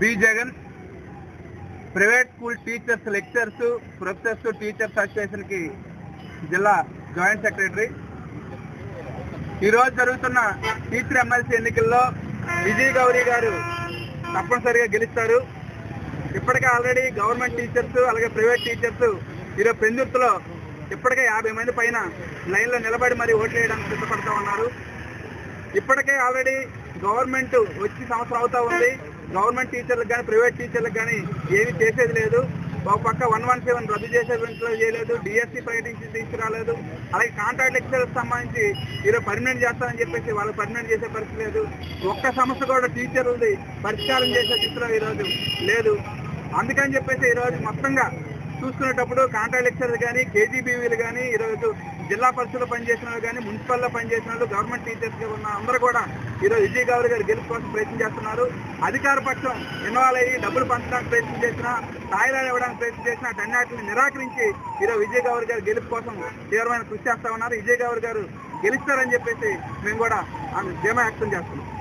B Jagan private school teachers lecturers professors teachers అసోసియేషన్కి జిల్లా joint secretary. ఈరోజు జరుగుతున్న teacher MLC ఎన్నికల్లో విజయ్ గౌరీ గారు తప్పనిసరిగా గెలుస్తారు. ఇప్పటికే ఆల్రెడీ గవర్నమెంట్ టీచర్స్ అలాగే ప్రైవేట్ టీచర్స్ ఈరోజు పెందుర్తిలో ఇప్పటికే యాభై మంది పైన లైన్లో నిలబడి మరి ఓట్లు వేయడానికి సిద్ధపడుతూ ఉన్నారు. ఇప్పటికే ఆల్రెడీ గవర్నమెంట్ వచ్చి సంవత్సరం అవుతా ఉంది. గవర్నమెంట్ టీచర్లకు కానీ ప్రైవేట్ టీచర్లకు కానీ ఏమీ చేసేది లేదు. ఒక పక్క వన్ వన్ సెవెన్ రద్దు చేసేది చేయలేదు. డిఎస్సి ప్రకటించి తీసుకురాలేదు. అలాగే కాంట్రాక్ట్ లెక్చర్లకు సంబంధించి ఈరోజు పర్మనెంట్ చేస్తామని చెప్పేసి వాళ్ళు పర్మనెంట్ చేసే పరిస్థితి లేదు. ఒక్క సమస్య కూడా టీచర్లది పరిష్కారం చేసే దిశలో ఈరోజు లేదు. అందుకని చెప్పేసి ఈరోజు మొత్తంగా చూసుకునేటప్పుడు కాంట్రాక్ట్ లెక్చర్లు కానీ కేజీబీవీలు కానీ ఈరోజు జిల్లా పరిషత్లో పనిచేసిన వాళ్ళు కానీ మున్సిపల్లో పనిచేసిన వాళ్ళు గవర్నమెంట్ టీచర్స్గా ఉన్న అందరూ కూడా ఈరోజు విజయ్ గౌరి గారు గెలుపు కోసం ప్రయత్నం చేస్తున్నారు. అధికార పక్షం ఇన్వాల్వ్ అయ్యి డబ్బులు పంచడానికి ప్రయత్నం చేసినా స్థాయిలో ఇవ్వడానికి ప్రయత్నం చేసినా అటన్నిటిని నిరాకరించి ఈరోజు విజయ్ గౌరి గారు గెలుపు కోసం తీవ్రమైన కృషి చేస్తా ఉన్నారు. విజయ్ గౌరి గారు గెలుస్తారని చెప్పేసి మేము కూడా ఆమె ధీమా వ్యక్తం చేస్తున్నాం.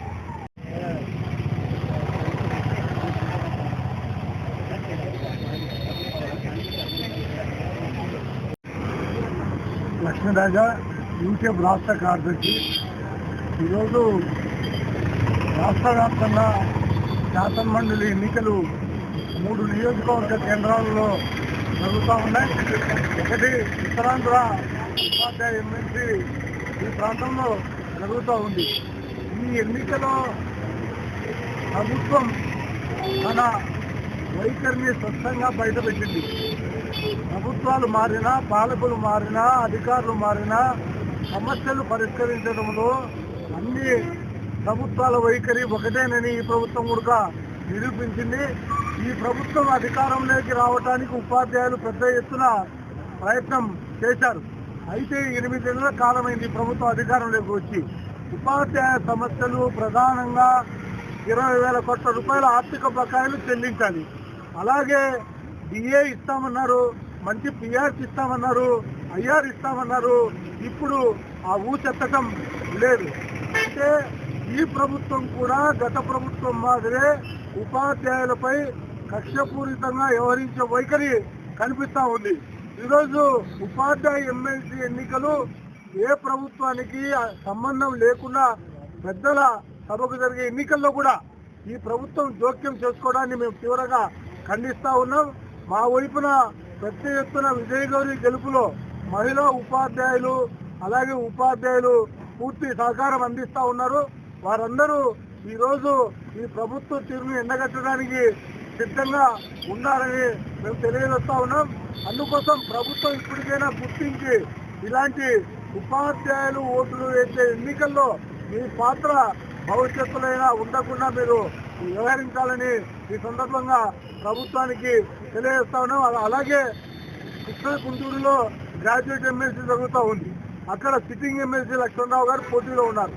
లక్ష్మీరాజా యూట్యూబ్ రాష్ట్ర కార్యదర్శి. ఈరోజు రాష్ట్ర వ్యాప్తంగా శాసనమండలి ఎన్నికలు మూడు నియోజకవర్గ కేంద్రాలలో జరుగుతూ ఉన్నాయి. ఒకటి ఉత్తరాంధ్ర ఉపాధ్యాయ ఎమ్మెల్సీ ఈ ప్రాంతంలో జరుగుతూ ఉంది. ఈ ఎన్నికలో ప్రభుత్వం తన వైఖరిని స్పష్టంగా బయటపెట్టింది. ప్రభుత్వాలు మారినా పాలకులు మారినా అధికారులు మారినా సమస్యలు పరిష్కరించడంలో అన్ని ప్రభుత్వాల వైఖరి ఒకటేనని ఈ ప్రభుత్వం కూడా నిరూపించింది. ఈ ప్రభుత్వం అధికారంలోకి రావడానికి ఉపాధ్యాయులు పెద్ద ఎత్తున ప్రయత్నం చేశారు. అయితే ఎనిమిది నెలల కాలమైంది ప్రభుత్వం అధికారంలోకి వచ్చి. ఉపాధ్యాయ సమస్యలు ప్రధానంగా ఇరవై వేల కోట్ల రూపాయల ఆర్థిక బకాయిలు చెల్లించాలి. అలాగే డిఏ ఇస్తామన్నారు మంచి పిఆర్స్ ఇస్తామన్నారు ఐఆర్ ఇస్తామన్నారు. ఇప్పుడు ఆ ఊచెత్తటం లేదు. అంటే ఈ ప్రభుత్వం కూడా గత ప్రభుత్వం మాదిరే ఉపాధ్యాయులపై కక్షపూరితంగా వ్యవహరించే వైఖరి కనిపిస్తా ఉంది. ఈరోజు ఉపాధ్యాయ ఎమ్మెల్సీ ఎన్నికలు ఏ ప్రభుత్వానికి సంబంధం లేకుండా పెద్దల సభకు జరిగే ఎన్నికల్లో కూడా ఈ ప్రభుత్వం జోక్యం చేసుకోవడాన్ని మేము తీవ్రంగా ఖండిస్తూ ఉన్నాం. మా వైపున పెద్ద ఎత్తున విజయగౌరి గెలుపులో మహిళా ఉపాధ్యాయులు అలాగే ఉపాధ్యాయులు పూర్తి సహకారం అందిస్తా ఉన్నారు. వారందరూ ఈరోజు ఈ ప్రభుత్వ తీరును ఎండగట్టడానికి సిద్ధంగా ఉన్నారని మేము తెలియజేస్తా ఉన్నాం. అందుకోసం ప్రభుత్వం ఇప్పటికైనా గుర్తించి ఇలాంటి ఉపాధ్యాయులు ఓట్లు వేసే ఎన్నికల్లో మీ పాత్ర భవిష్యత్తులైనా ఉండకుండా మీరు వ్యవహరించాలని ఈ సందర్భంగా ప్రభుత్వానికి తెలియజేస్తా ఉన్నాం అలా- అలాగే కృష్ణ గుంటూరులో గ్రాడ్యుయేట్ ఎమ్మెల్సీ జరుగుతూ ఉంది. అక్కడ సిట్టింగ్ ఎమ్మెల్సీ లక్ష్మణరావు గారు పోటీలో ఉన్నారు.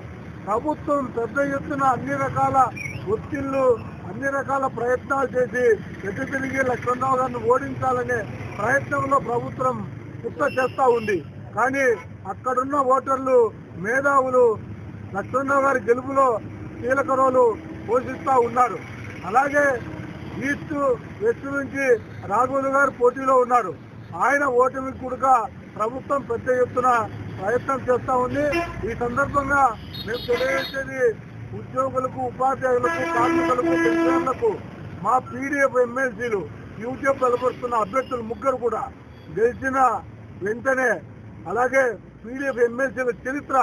ప్రభుత్వం పెద్ద ఎత్తున అన్ని రకాల ఒత్తిళ్ళు అన్ని రకాల ప్రయత్నాలు చేసి పెద్ద తిరిగి లక్ష్మణరావు గారిని ఓడించాలనే ప్రయత్నంలో ప్రభుత్వం కుట్ర చేస్తూ ఉంది. కానీ అక్కడున్న ఓటర్లు మేధావులు లక్ష్మణరావు గారి గెలుపులో కీలక రోలు పోషిస్తూ ఉన్నారు. అలాగే ఈస్ట్ వెస్ట్ నుంచి రాఘవులు గారు పోటీలో ఉన్నారు. ఆయన ఓటమి కూడా ప్రభుత్వం పెద్ద ఎత్తున ప్రయత్నం చేస్తా ఉంది. ఈ సందర్భంగా మేము తెలియజేసేది ఉద్యోగులకు ఉపాధ్యాయులకు కార్మికులకు పెన్షన్లకు మా పీడిఎఫ్ ఎమ్మెల్సీలు యూట్యూబ్ బలపరుస్తున్న అభ్యర్థులు ముగ్గురు కూడా గెలిచిన వెంటనే అలాగే పీడిఎఫ్ ఎమ్మెల్సీల చరిత్ర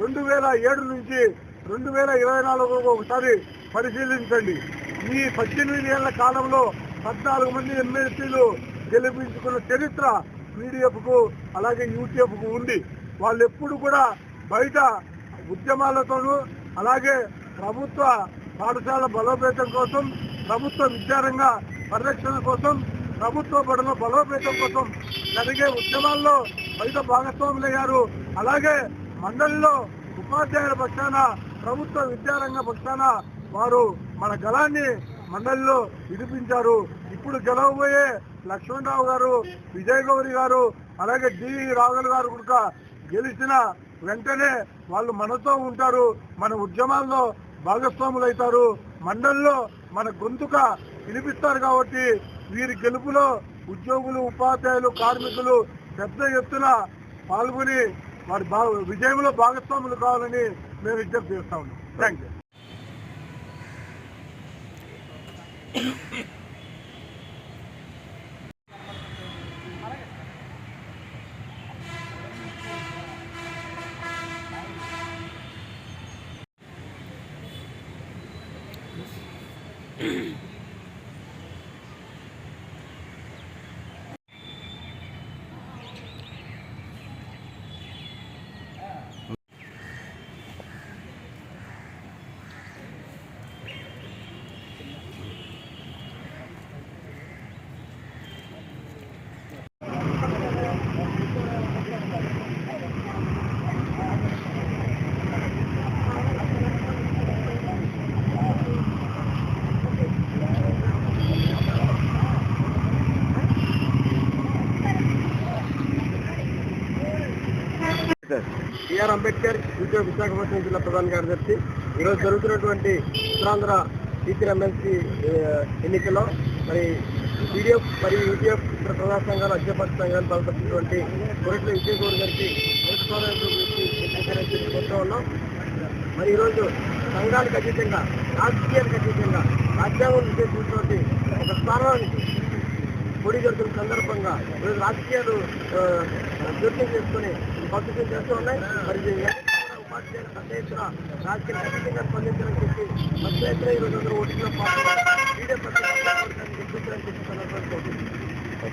రెండు వేల ఏడు నుంచి రెండు వేల ఇరవై నాలుగు ఒకసారి పరిశీలించండి. ఈ పద్దెనిమిది ఏళ్ళ కాలంలో పద్నాలుగు మంది ఎమ్మెల్సీలు గెలిపించుకున్న చరిత్ర పీడిఎఫ్కు అలాగే యూటీఎఫ్కు ఉంది. వాళ్ళు ఎప్పుడు కూడా బయట ఉద్యమాలతోనూ అలాగే ప్రభుత్వ పాఠశాల బలోపేతం కోసం ప్రభుత్వ విద్యారంగ పరిరక్షణ కోసం ప్రభుత్వ బడుల బలోపేతం కోసం జరిగే ఉద్యమాల్లో బయట భాగస్వాములయ్యారు. అలాగే మండలిలో ఉపాధ్యాయుల పక్షాన ప్రభుత్వ విద్యారంగ పక్షాన వారు మన గలాన్ని మండలిలో విడిపించారు. ఇప్పుడు గెలవబోయే లక్ష్మణరావు గారు విజయగౌరి గారు అలాగే డి రాఘుల్ గారు కూడా గెలిచిన వెంటనే వాళ్ళు మనతో ఉంటారు. మన ఉద్యమాల్లో భాగస్వాములు అవుతారు. మండలిలో మన గొంతుక వినిపిస్తారు కాబట్టి వీరి గెలుపులో ఉద్యోగులు ఉపాధ్యాయులు కార్మికులు పెద్ద ఎత్తున పాల్గొని వారి విజయంలో భాగస్వాములు కావాలని మేము విజ్ఞప్తి చేస్తా ఉన్నాం. Thank you Mm-hmm. BR Ambedkar ఉద్యోగ విశాఖపట్నం జిల్లా ప్రధాన కార్యదర్శి. ఈరోజు జరుగుతున్నటువంటి ఉత్తరాంధ్ర టీచర్ ఎమ్మెల్సీ ఎన్నికల్లో మరి పీడిఎఫ్ మరియు యూటీఎఫ్ ఇతర ప్రజా సంఘాలు అధ్యాపక సంఘాలు బలపరిచినటువంటి కొరట్ల విజయగౌడ్ గారికి నేర్చుకోవాలని ఉన్నాం. మరి ఈరోజు సంఘాలకు అతీతంగా రాజకీయాలకు అతీతంగా రాజ్యాంగం ఉద్దేశించినటువంటి ఒక స్థానానికి పొడి జరుగుతున్న సందర్భంగా ఈరోజు రాజకీయాలు ఆ, జోక్యం చేసుకుని పద్ధతులు చేస్తూ ఉన్నాయి మరి ఇది ఎన్నికల కూడా ఉపాధ్యాయులు పెద్ద ఎత్తున రాజకీయ ఖచ్చితంగా స్పందించాలని చెప్పి పెద్ద ఎత్తున ఈరోజు అందరూ ఓటింగ్లో పాల్గొన్నారు వీడియో ప్రతి గెలిపించాలని చెప్పి సందర్భంగా కోరుకుంటున్నాను.